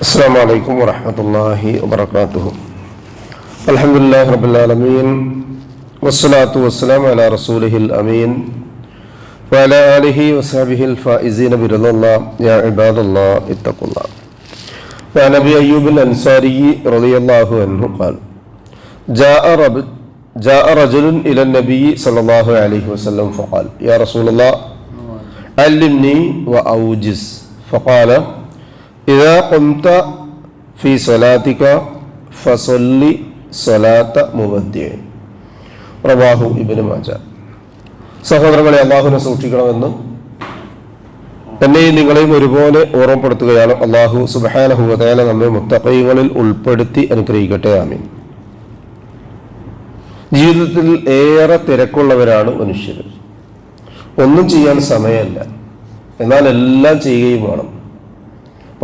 السلام عليكم ورحمة الله وبركاته. الحمد لله رب العالمين والصلاة والسلام على رسوله الأمين وعلى آله وصحبه الفائزين برضا الله. يا عباد الله اتقوا الله. وعن أبي أيوب الأنصاري رضي الله عنه قال جاء رب جاء رجل إلى النبي صلى الله عليه وسلم فقال يا رسول الله علمني وأوجز. فقال إذا قمت في صلاتك فصل صلاة مبدع റവാഹു ഇബിന് മാജ സഹോദരങ്ങളെ അള്ളാഹുവിനെ സൂക്ഷിക്കണമെന്ന് എന്നെയും നിങ്ങളെയും ഒരുപോലെ ഓർമ്മപ്പെടുത്തുകയാണ് അള്ളാഹു സുബാനഹുവതയാല നമ്മെ മുത്തക്കൈകളിൽ ഉൾപ്പെടുത്തി അനുഗ്രഹിക്കട്ടെ ആമീൻ ജീവിതത്തിൽ ഏറെ തിരക്കുള്ളവരാണ് മനുഷ്യർ ഒന്നും ചെയ്യാൻ സമയമല്ല എന്നാൽ എല്ലാം ചെയ്യുകയും വേണം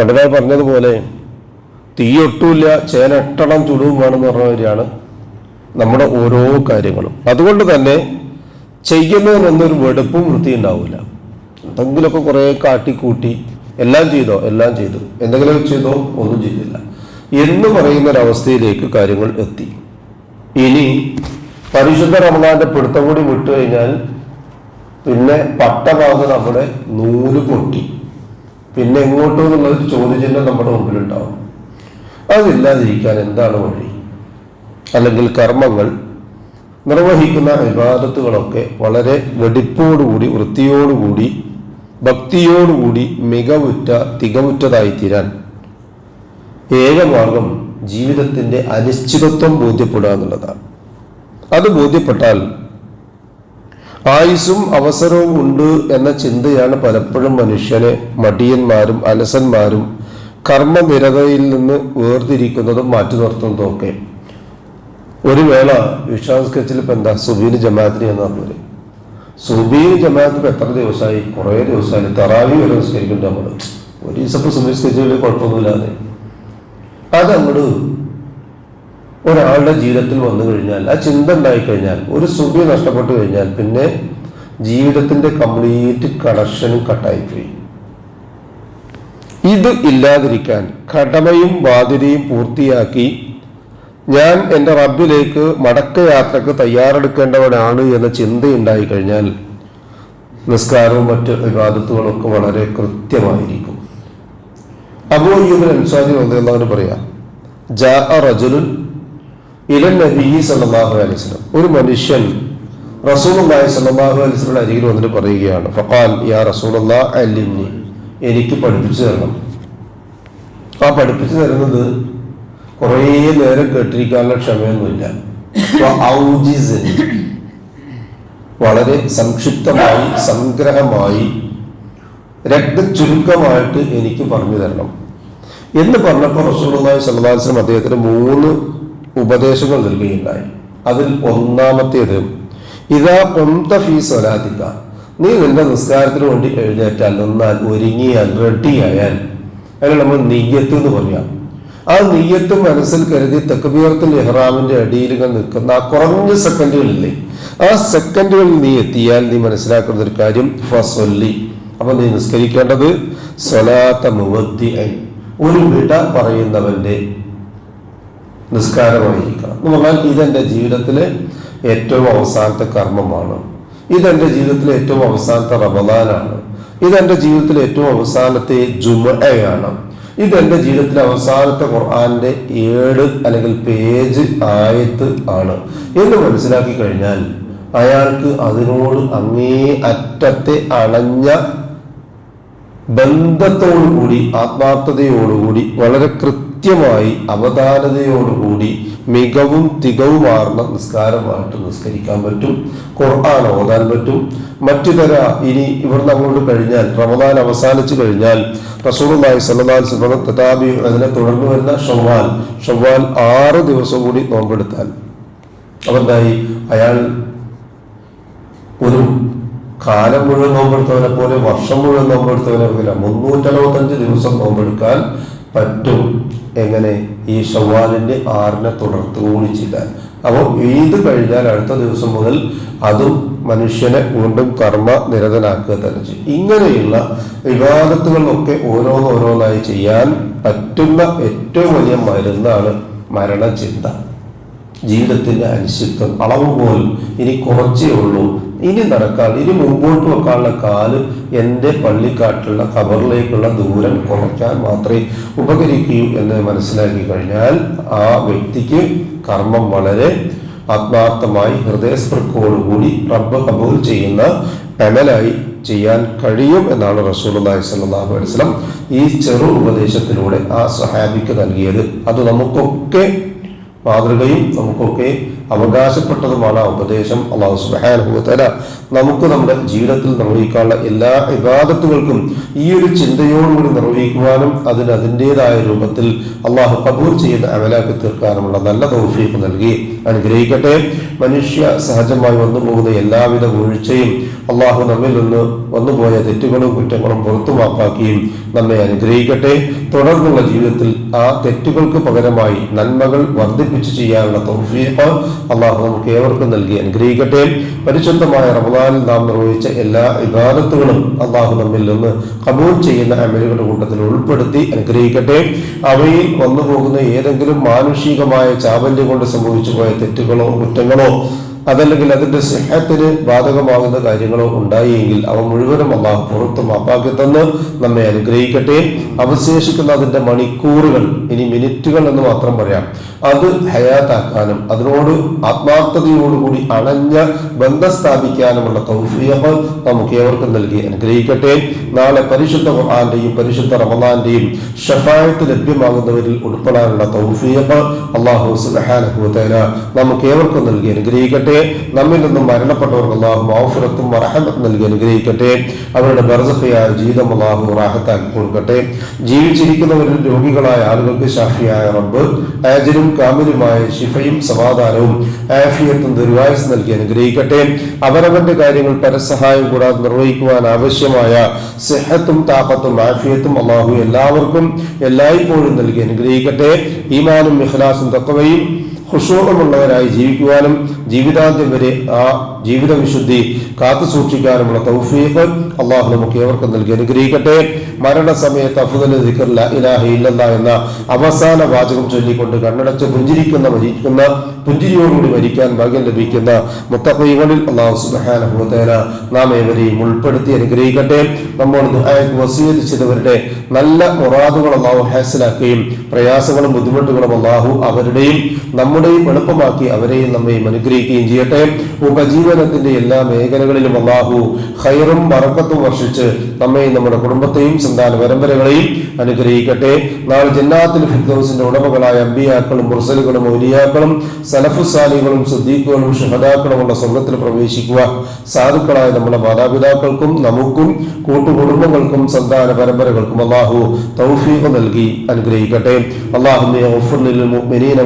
പണ്ടനായി പറഞ്ഞതുപോലെ തീയൊട്ടുമില്ല ചേനട്ടണം ചുടുവും വേണമെന്ന് പറഞ്ഞവരെയാണ് നമ്മുടെ ഓരോ കാര്യങ്ങളും. അതുകൊണ്ട് തന്നെ ചെയ്യുന്നതിനൊന്നൊരു വെടുപ്പും വൃത്തി ഉണ്ടാവില്ല. എന്തെങ്കിലുമൊക്കെ കുറേ കാട്ടിക്കൂട്ടി എല്ലാം ചെയ്തോ എല്ലാം ചെയ്തു. എന്തെങ്കിലും ചെയ്തോ ഒന്നും ചെയ്തില്ല. എന്ന് പറയുന്ന ഒരവസ്ഥയിലേക്ക് കാര്യങ്ങൾ എത്തി. ഇനി പരിശുദ്ധ റമദാന്റെ പിടുത്തം കൂടി വിട്ടു കഴിഞ്ഞാൽ പിന്നെ പട്ടമാകുന്ന നമ്മുടെ നൂൽ പൊട്ടി. പിന്നെ എങ്ങോട്ടോ എന്നുള്ളൊരു ചോദ്യചിഹ്നം നമ്മുടെ മുമ്പിലുണ്ടാവും. അതില്ലാതിരിക്കാൻ എന്താണ് വഴി? അല്ലെങ്കിൽ കർമ്മങ്ങൾ നിർവഹിക്കുന്ന വിവാദത്തുകളൊക്കെ വളരെ വെടിപ്പോടുകൂടി വൃത്തിയോടുകൂടി ഭക്തിയോടുകൂടി മികവുറ്റ തികവുറ്റതായി തീരാൻ ഏകമാർഗം ജീവിതത്തിന്റെ അനിശ്ചിതത്വം ബോധ്യപ്പെടുക എന്നുള്ളതാണ്. അത് ബോധ്യപ്പെട്ടാൽ ആയുസ്സും അവസരവും ഉണ്ട് എന്ന ചിന്തയാണ് പലപ്പോഴും മനുഷ്യനെ മടിയന്മാരും അലസന്മാരും കർമ്മനിരതയിൽ നിന്ന് വേർതിരിക്കുന്നതും മാറ്റി നിർത്തുന്നതും ഒക്കെ. ഒരു വേള വിശ്വാസ സ്കെച്ചിൽ ഇപ്പം എന്താ? സുബീന് ജമാഅത്തിന് എന്ന് പറഞ്ഞത് സുബീന് ജമാഅത്തിന് എത്ര ദിവസമായി കുറേ ദിവസമായി തറാവി വരെ നിസ്കരിക്കുന്നുണ്ട് നമ്മൾ ഒരു ദിവസം സുബീൻ സ്കെച്ചിൽ കുഴപ്പമൊന്നുമില്ലാതെ. അതങ്ങോട്ട് ഒരാളുടെ ജീവിതത്തിൽ വന്നു കഴിഞ്ഞാൽ ആ ചിന്ത ഉണ്ടായി കഴിഞ്ഞാൽ ഒരു സുഖി നഷ്ടപ്പെട്ടു കഴിഞ്ഞാൽ പിന്നെ ജീവിതത്തിന്റെ കംപ്ലീറ്റ് കണക്ഷനും കട്ടായിപ്പോയി. ഇത് ഇല്ലാതിരിക്കാൻ കടമയും ബാധ്യതയും പൂർത്തിയാക്കി ഞാൻ എന്റെ റബ്ബിലേക്ക് മടക്കയാത്രക്ക് തയ്യാറെടുക്കേണ്ടവനാണ് എന്ന ചിന്ത ഉണ്ടായി കഴിഞ്ഞാൽ നിസ്കാരവും മറ്റ് വിവാദത്തുകളൊക്കെ വളരെ കൃത്യമായിരിക്കും. അബൂ അയ്യൂബിൻ അൻസാരി എന്നവന് പറയാം ജാ ഇലൻ നബി സല്ലല്ലാഹു അലൈഹി വസല്ലം. ഒരു മനുഷ്യൻ റസൂലുള്ളാഹി സല്ലല്ലാഹു അലൈഹി വസല്ലം അരികിൽ വന്നിട്ട് പറയുകയാണ് ഫഖാൽ യാ റസൂലുള്ള അലിനി എനിക്ക് പഠിപ്പിച്ചു തരണം. ആ പഠിപ്പിച്ചു തരുന്നത് കുറേ നേരം കേട്ടിരിക്കാനുള്ള ക്ഷമയൊന്നുമില്ല. വളരെ സംക്ഷിപ്തമായി സംഗ്രഹമായി രക്തചുരുക്കമായിട്ട് എനിക്ക് പറഞ്ഞു തരണം. എന്ന് പറഞ്ഞപ്പോൾ റസൂലുള്ളാഹി സല്ലല്ലാഹു അലൈഹി വസല്ലം അദ്ദേഹത്തിന് മൂന്ന് ഉപദേശങ്ങൾ നൽകുകയുണ്ടായി അതിൽ ഒന്നാമത്തേത് ഇതാ പൊന്ത ഫീ സ്വലാത്തിക്ക നീ നിന്റെ നിസ്കാരത്തിന് വേണ്ടി എഴുന്നേറ്റാൽ നിന്നാൽ ഒരുങ്ങിയാൽ റെഡിയായാൽ. അതിന് നമ്മൾ നെയ്യത്ത് എന്ന് പറയാം. ആ നെയ്യത്ത് മനസ്സിൽ കരുതി തെക്കുബീർത്തിൽ ഇഹ്റാമിന്റെ അടിയിൽ നിൽക്കുന്ന ആ കുറഞ്ഞ സെക്കൻഡുകളില്ലേ ആ സെക്കൻഡുകളിൽ നീ എത്തിയാൽ നീ മനസ്സിലാക്കുന്ന ഒരു കാര്യം ഫസൊല്ലി. അപ്പൊ നീ നിസ്കരിക്കേണ്ടത് സ്വലാത്ത മുവദ്ദി ഒരു വിട പറയുന്നവന്റെ നിസ്കാരമായിരിക്കണം എന്ന് പറഞ്ഞാൽ ഇതെന്റെ ജീവിതത്തിലെ ഏറ്റവും അവസാനത്തെ കർമ്മമാണ്. ഇതെന്റെ ജീവിതത്തിലെ ഏറ്റവും അവസാനത്തെ റമദാനാണ്. ഇതെന്റെ ജീവിതത്തിലെ ഏറ്റവും അവസാനത്തെ ജുമയാണ് ഇതെന്റെ ജീവിതത്തിലെ അവസാനത്തെ ഖുർആന്റെ ഏഴ് അല്ലെങ്കിൽ പേജ് ആയത്ത് ആണ്. എന്ന് മനസ്സിലാക്കി കഴിഞ്ഞാൽ അയാൾക്ക് അതിനോട് അങ്ങേ അറ്റത്തെ അണഞ്ഞ ബന്ധത്തോടുകൂടി ആത്മാർത്ഥതയോടുകൂടി വളരെ കൃത്യമായി അവധാനതയോടുകൂടി മികവും തികവുമാർന്ന നിസ്കാരമായിട്ട് നിസ്കരിക്കാൻ പറ്റും ഖുർആൻ ഓതാൻ പറ്റും. മറ്റു തര ഇനി ഇവിടുന്ന് അങ്ങോട്ട് കഴിഞ്ഞാൽ റമദാൻ അവസാനിച്ചു കഴിഞ്ഞാൽ സ്വല്ലല്ലാഹു അലൈഹി വസല്ലം തതാബി അതിനെ തുടർന്ന് വരുന്ന ഷവ്വാൽ ഷവ്വാൽ ആറ് ദിവസം കൂടി നോമ്പെടുത്താൽ അവന്തായി അയാൾ ഒരു കാലം മുഴുവൻ നോമ്പെടുത്തവനെ പോലെ വർഷം മുഴുവൻ നോമ്പെടുത്തവനെ പോലെ മുന്നൂറ്ററുപത്തഞ്ച് ദിവസം നോമ്പെടുക്കാൻ പറ്റും. എങ്ങനെ ഈ ഷവ്വാലിന്റെ ആറിനെ തുടർത്തുകൂടി ചെയ്താൽ അപ്പോൾ ഈദ് കഴിഞ്ഞാൽ അടുത്ത ദിവസം മുതൽ അതും മനുഷ്യനെ വീണ്ടും കർമ്മ നിരതനാക്കുക തന്നെ ചെയ്യും. ഇങ്ങനെയുള്ള വിവാദത്തുകളൊക്കെ ഓരോന്നോരോന്നായി ചെയ്യാൻ പറ്റുന്ന ഏറ്റവും വലിയ മരുന്നാണ് മരണചിന്ത. ജീവിതത്തിന്റെ അനിശ്ചിത്വം അളവ് പോലും ഇനി കുറച്ചേ ഉള്ളൂ. ഇനി നടക്കാൻ ഇനി മുമ്പോട്ട് വെക്കാനുള്ള കാൽ എന്റെ പള്ളിക്കാട്ടിലുള്ള ഖബറിലേക്കുള്ള ദൂരം കുറയ്ക്കാൻ മാത്രമേ ഉപകരിക്കൂ എന്ന് മനസ്സിലാക്കി കഴിഞ്ഞാൽ ആ വ്യക്തിക്ക് കർമ്മം വളരെ ആത്മാർത്ഥമായി ഹൃദയസ്പൃക്കോടുകൂടി റബ്ബ് കബൂൽ ചെയ്യുന്ന അമലായി ചെയ്യാൻ കഴിയും എന്നാണ് റസൂലുള്ളാഹി സ്വല്ലല്ലാഹു അലൈഹി വസല്ലം ഈ ചെറു ഉപദേശത്തിലൂടെ ആ സഹാബിക്ക് നൽകിയത്. അത് നമുക്കൊക്കെ മാതൃകയും നമുക്കൊക്കെ അവകാശപ്പെട്ടതുമാണ് ആ ഉപദേശം അള്ളാഹു സുബാനുഭവത്തല നമുക്ക് നമ്മുടെ ജീവിതത്തിൽ നിർവഹിക്കാനുള്ള എല്ലാ വിവാദത്തുകൾക്കും ഈ ഒരു ചിന്തയോടുകൂടി നിർവഹിക്കുവാനും അതിന് അതിന്റെതായ രൂപത്തിൽ അള്ളാഹു കബൂർ ചെയ്യുന്ന അമലാക്കി തീർക്കാനുമുള്ള നല്ല തൗഫീഖ് നൽകി. അനുഗ്രഹിക്കട്ടെ. മനുഷ്യ സഹജമായി വന്നു പോകുന്ന എല്ലാവിധ വീഴ്ചയും അള്ളാഹു നമ്മിൽ നിന്ന് വന്നുപോയ തെറ്റുകളും കുറ്റങ്ങളും പുറത്തുമാപ്പാക്കുകയും നമ്മെ അനുഗ്രഹിക്കട്ടെ. തുടർന്നുള്ള ജീവിതത്തിൽ ആ തെറ്റുകൾക്ക് പകരമായി നന്മകൾ വർദ്ധിപ്പിച്ചു ചെയ്യാനുള്ള തൗഫീഖ് അള്ളാഹു നമുക്ക് ഏവർക്കും നൽകി അനുഗ്രഹിക്കട്ടെ. പരിശുദ്ധമായ റമദാനിൽ നാം നിർവഹിച്ച എല്ലാ ഇബാദത്തുകളും അള്ളാഹു നമ്മിൽ നിന്ന് കബൂൾ ചെയ്യുന്ന അമലുകളുടെ കൂട്ടത്തിൽ ഉൾപ്പെടുത്തി അനുഗ്രഹിക്കട്ടെ. അവയിൽ വന്നുപോകുന്ന ഏതെങ്കിലും മാനുഷികമായ ചാബല്യം കൊണ്ട് സംഭവിച്ചു പോയ തെറ്റുകളോ കുറ്റങ്ങളോ അതല്ലെങ്കിൽ അതിന്റെ സ്നേഹത്തിന് ബാധകമാകുന്ന കാര്യങ്ങളോ ഉണ്ടായെങ്കിൽ അവ മുഴുവനും അള്ളാഹു പുറത്ത് മാപ്പാക്കി തന്ന് നമ്മെ അനുഗ്രഹിക്കട്ടെ. അവശേഷിക്കുന്ന അതിന്റെ മണിക്കൂറുകൾ ഇനി മിനിറ്റുകൾ എന്ന് മാത്രം പറയാം. അത് ഹയാത്താക്കാനും അതിനോട് ആത്മാർത്ഥതയോടുകൂടി അണഞ്ഞ ബന്ധം സ്ഥാപിക്കാനുമുള്ള തൗഫിയഹ് നമുക്ക് ഏവർക്കും നൽകി അനുഗ്രഹിക്കട്ടെ. നാളെ പരിശുദ്ധ ഖുർആന്റെയും പരിശുദ്ധ റമദാന്റെയും ഷഫായത്ത് ലഭ്യമാകുന്നവരിൽ ഉൾപ്പെടാനുള്ള തൗഫിയഹ് അള്ളാഹു സുബ്ഹാനഹു വതആല നമുക്ക് ഏവർക്കും നൽകി അനുഗ്രഹിക്കട്ടെ. നമ്മിൽ നിന്നും മരണപ്പെട്ടവർക്ക് അള്ളാഹു മാഫുറത്തും റഹമത്തും നൽകി അനുഗ്രഹിക്കട്ടെ. അവരുടെ ബർസഫയായ ജീവിതം അള്ളാഹു റാഹത്താക്കി കൊടുക്കട്ടെ. ജീവിച്ചിരിക്കുന്നവരിൽ രോഗികളായ ആളുകൾക്ക് ഷാഫിയായ റബ്ബ് ആജരും കാമിലുമായ ശിഫയും സമാധാനവും ആഫിയത്തും ദുർവായസ് നൽകി അനുഗ്രഹിക്കട്ടെ. അവരവന്റെ കാര്യങ്ങൾ പരസഹായം കൂടാതെ നിർവഹിക്കുവാൻ ആവശ്യമായ സെഹത്തും താപത്തും ആഫിയത്തും അള്ളാഹു എല്ലാവർക്കും എല്ലായ്പ്പോഴും നൽകി അനുഗ്രഹിക്കട്ടെ. ഈമാനും ഇഖ്ലാസും തക്കവയും ഹുഷൂറുമുള്ളവരായി ജീവിക്കുവാനും ജീവിതാന്ത്യം വരെ ആ ജീവിതവിശുദ്ധി കാത്തു സൂക്ഷിക്കാനുമുള്ള തൗഫീഖ് അള്ളാഹു നമുക്ക് ഏവർക്കും നൽകി. അനുഗ്രഹിക്കട്ടെ. മരണസമയത്ത് അഫുദൽ ദിക്കറില്ല ഇലാഹ എന്ന അവസാന വാചകം ചൊല്ലിക്കൊണ്ട് കണ്ണടച്ച് പുഞ്ചിരിക്കുന്ന മരിക്കുന്ന പുഞ്ചിരിയോടുകൂടി മരിക്കാൻ ഭാഗ്യം ലഭിക്കുന്ന മുത്തഖീകളിൽ അള്ളാഹു സുബാനുഭവത്തേന നാം ഏവരെയും ഉൾപ്പെടുത്തി അനുഗ്രഹിക്കട്ടെ. നമ്മൾ വസീകരിച്ചവരുടെ നല്ല മുറാദുകൾ അള്ളാഹു ഹാസിലാക്കുകയും പ്രയാസങ്ങളും ബുദ്ധിമുട്ടുകളും അള്ളാഹു അവരുടെയും നമ്മുടെയും എളുപ്പമാക്കി അവരെയും നമ്മയും അനുഗ്രഹിക്കുകയും ചെയ്യട്ടെ. ഉപജീവനത്തിന്റെ എല്ലാ മേഖലകളിലും അള്ളാഹു ഹൈറും മറക്കത്തും വർഷിച്ച് നമ്മയും നമ്മുടെ കുടുംബത്തെയും സന്താന പരമ്പരകളെയും അനുഗ്രഹിക്കട്ടെ. നാളെ ജന്നാത്തിൽ ഫിദ്ദോസിന്റെ ഉടമകളായ അമ്പിയാക്കളും മുർസലുകളും ഒലിയാക്കളും സലഫുസാലികളും സുദ്ദീഖുകളും ഷഹദാക്കളുമുള്ള സ്വർഗത്തിൽ പ്രവേശിക്കുക. സാധുക്കളായ നമ്മുടെ മാതാപിതാക്കൾക്കും നമുക്കും കൂട്ടുകുടുംബങ്ങൾക്കും സന്താന പരമ്പരകൾക്കും അള്ളാഹു തൗഫീഖ് നൽകി അനുഗ്രഹിക്കട്ടെ അള്ളാഹു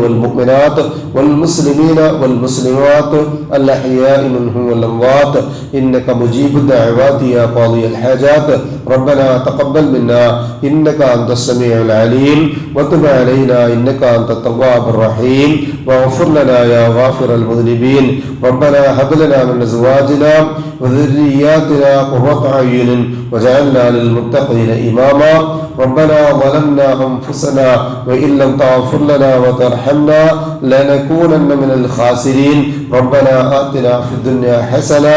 والمؤمنات والمسلمين والمسلمات الأحياء منهم والأموات إنك مجيب الدعوات يا قاضي الحاجات ربنا تقبل منا إنك أنت السميع العليم وتب علينا إنك أنت التواب الرحيم واغفر لنا يا غافر المذنبين. ربنا هب لنا من أزواجنا وذرياتنا قرة أعين وجعلنا للمتقين إماما. ربنا ظلمنا أنفسنا وإن لم تغفر لنا وترحمنا لنكونن من الخاسرين. ربنا آتنا في الدنيا حسنة